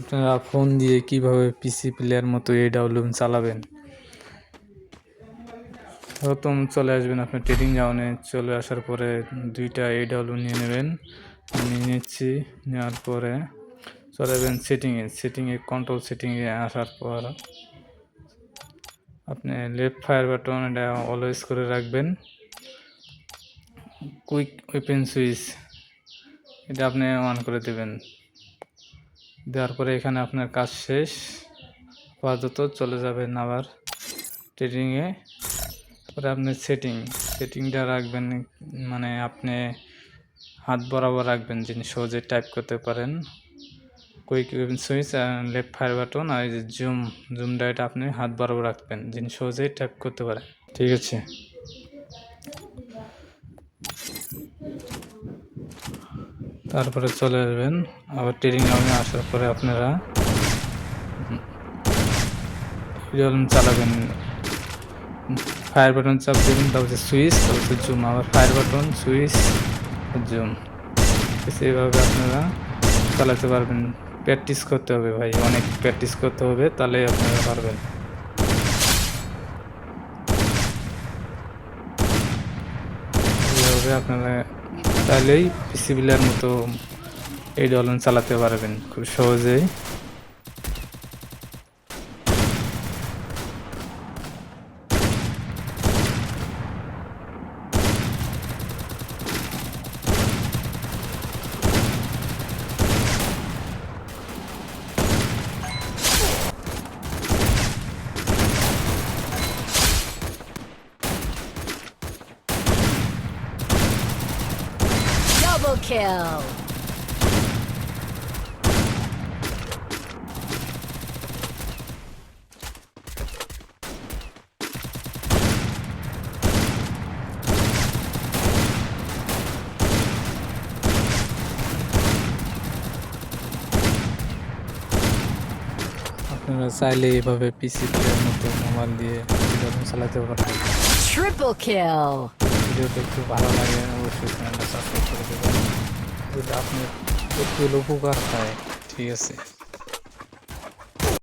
আপনারা ফোন দিয়ে কীভাবে পিসি প্লেয়ার মতো এ ডাব্লিউএম চালাবেন? প্রথম চলে আসবেন আপনার ট্রেডিং জাউনে চলে আসার পরে দুইটা এ ডাব্লিউ নিয়ে নেবেন। আমি নিচ্ছি, নেওয়ার পরে চলে যাবেন সেটিংয়ে সেটিংয়ে কন্ট্রোল সেটিংয়ে আসার পর আপনি লেফট ফায়ার বাটন এটা অলওয়েজ করে রাখবেন। কুইক ওয়েপেন সুইচ এটা আপনি অন করে দেবেন। দেওয়ার পরে এখানে আপনার কাজ শেষ। আপাতত চলে যাবেন আবার ট্রেডিংয়ে পরে আপনি সেটিং সেটিংটা রাখবেন মানে আপনি হাত বরাবর রাখবেন যিনি সহজে টাইপ করতে পারেন। Quick switch left fire button আর এই যে জুম জুম এটা আপনি হাত বরাবর রাখবেন যিনি সহজেই টাইপ করতে পারেন। ঠিক আছে? তারপরে চলে আসবেন। আবার ট্রেনিং গ্রাউন্ডে আসার পরে আপনারা চালাবেন। ফায়ার বাটন চাপ দেবেন, তারপরে সুইচ তারপরে জুম আবার ফায়ার বাটন সুইচ জুম সেইভাবে আপনারা চালাতে পারবেন। প্র্যাকটিস করতে হবে ভাই, অনেক প্র্যাকটিস করতে হবে, তাহলে আপনারা পারবেন। এইভাবে আপনারা চাইলেই পিসিবিলার মতো এই ডলন চালাতে পারবেন খুব সহজেই। Double kill. আপনারা চাইলে এভাবে পিসি প্লেয়ার মতো মোবাইল দিয়ে ডলন চালাতে পারবেন Triple kill. ভিডিওটা একটু ভালো লাগে অবশ্যই চ্যানেলটা সাবস্ক্রাইব করে দেবেন যদি আপনার একটু হলেও উপকার হয় ঠিক আছে